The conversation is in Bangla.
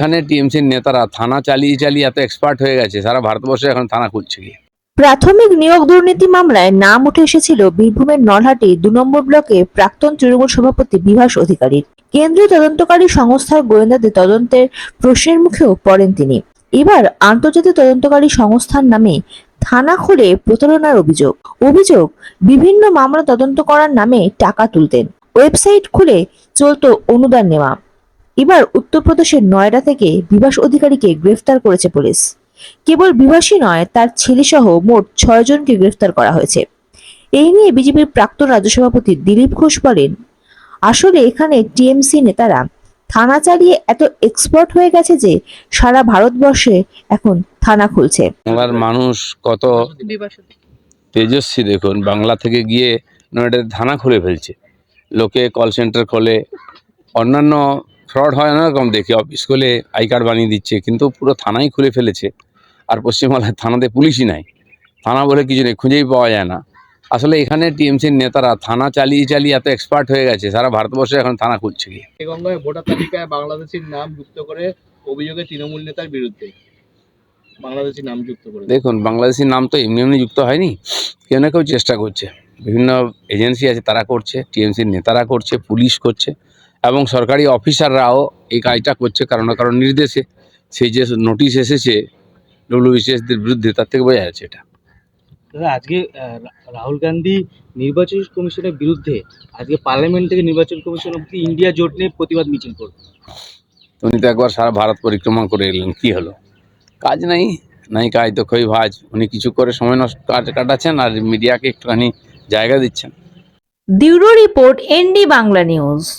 এখানে টিএমসির নেতারা থানা চালিয়ে চালিয়ে এত এক্সপার্ট হয়ে গেছে, সারা ভারতবর্ষে এখন থানা খুলছে গিয়ে। প্রাথমিক নিয়োগ দুর্নীতি মামলায় নাম উঠে এসেছিল বীরভূমের নলহাটি দু নম্বর ব্লকে প্রাক্তন তৃণমূল সভাপতি বিভাস অধিকারী কেন্দ্রীয় তদন্তকারী সংস্থার গোয়েন্দাদের তদন্তের প্রশ্নের মুখেও পড়েন তিনি। এবার আন্তর্জাতিক তদন্তকারী সংস্থার নামে থানা খুলে প্রতারণার অভিযোগ। অভিযোগ, বিভিন্ন মামলা তদন্ত করার নামে টাকা তুলতেন। ওয়েবসাইট খুলে চলত অনুদান নেওয়া। এবার উত্তরপ্রদেশের নয়ডা থেকে বিভাস অধিকারীকে গ্রেফতার করেছে পুলিশ। কেবল বিভাসী নয়, তার ছেলেসহ মোট ছয় জনকে গ্রেফতার করা হয়েছে। এই নিয়ে বিজেপির প্রাক্তন রাজ্য সভাপতি দিলীপ ঘোষ বলেন, আসলে এখানে টিএমসি নেতারা থানা চালিয়ে এত এক্সপার্ট হয়ে গেছে যে সারা ভারতবর্ষে এখন থানা খুলছে। বাংলার মানুষ কত তেজস্বী দেখুন, বাংলা থেকে গিয়ে নয়ডা থানা খুলে ফেলছে। লোকে কল সেন্টার খোলে, অন্যান্য ফ্রড হয় না রকম দেখি অফিস খুলে আই কার্ড বানিয়ে দিচ্ছে কিন্তু পুরো থানাই খুলে ফেলেছে। আর পশ্চিমবাংলার থানাতে পুলিশই নাই। থানা বলে কিছু নেই খুঁজেই পাওয়া যায় না। আসলে এখানে টিএমসির নেতারা থানা চালিয়ে চালিয়ে এত এক্সপার্ট হয়ে গেছে সারা ভারতবর্ষে এখন থানা খুলছে। গঙ্গায় ভোটার তালিকায় বাংলাদেশের নাম যুক্ত করে অভিযোগে তৃণমূল নেতার বিরুদ্ধে বাংলাদেশের নাম যুক্ত করে দেখুন বাংলাদেশি নাম তো এমনি এমনি যুক্ত হয়নি কেউ না কেউ চেষ্টা করছে। বিভিন্ন এজেন্সি আছে তারা করছে টিএমসির নেতারা করছে পুলিশ করছে। এবং সরকারি অফিসাররাও এই কাজটা করছে কারণ কারণ নির্দেশে। সেই যে নোটিশ এসেছে ডব্লিউবিসিএসদের বিরুদ্ধে তার থেকে বোঝা যাচ্ছে এটা। দাদা আজকে রাহুল গান্ধী নির্বাচন কমিশনের বিরুদ্ধে আজকে পার্লামেন্ট থেকে নির্বাচন কমিশন অব্দি ইন্ডিয়া জোট নিয়ে প্রতিবাদ মিছিল করবে। উনি তো একবার সারা ভারত পরিক্রমা করে এলেন কি হলো? কাজ নাই নাই কাজ তো খই ভাজ। উনি কিছু করে সময় নষ্ট কাট- কাটাচ্ছেন আর মিডিয়াকে একটুখানি জায়গা দিচ্ছেন। Bureau report ND Bangla news.